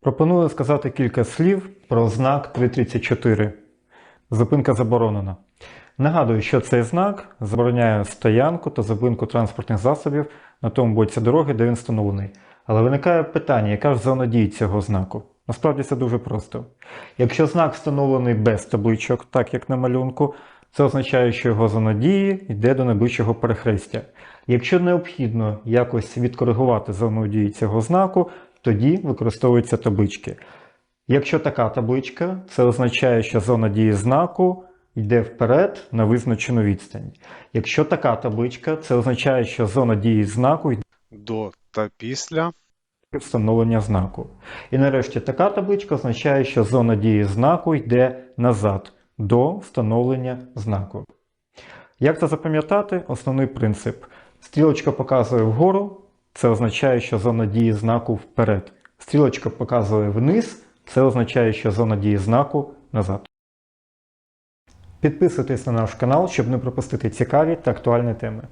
Пропоную сказати кілька слів про знак 334. Зупинка заборонена. Нагадую, що цей знак забороняє стоянку та зупинку транспортних засобів на тому боці дороги, де він встановлений. Але виникає питання, яка ж зона дії цього знаку? Насправді це дуже просто. Якщо знак встановлений без табличок, так як на малюнку, це означає, що його зона дії йде до найближчого перехрестя. Якщо необхідно якось відкоригувати зону дії цього знаку, тоді використовуються таблички. Якщо така табличка, це означає, що зона дії знаку йде вперед на визначену відстань. Якщо така табличка, це означає, що зона дії знаку йде До та після. встановлення знаку. І нарешті така табличка означає, що зона дії знаку йде назад до встановлення знаку. Як це запам'ятати? Основний принцип. Стрілочка показує вгору, це означає, що зона дії знаку вперед. Стрілочка показує вниз, це означає, що зона дії знаку назад. Підписуйтесь на наш канал, щоб не пропустити цікаві та актуальні теми.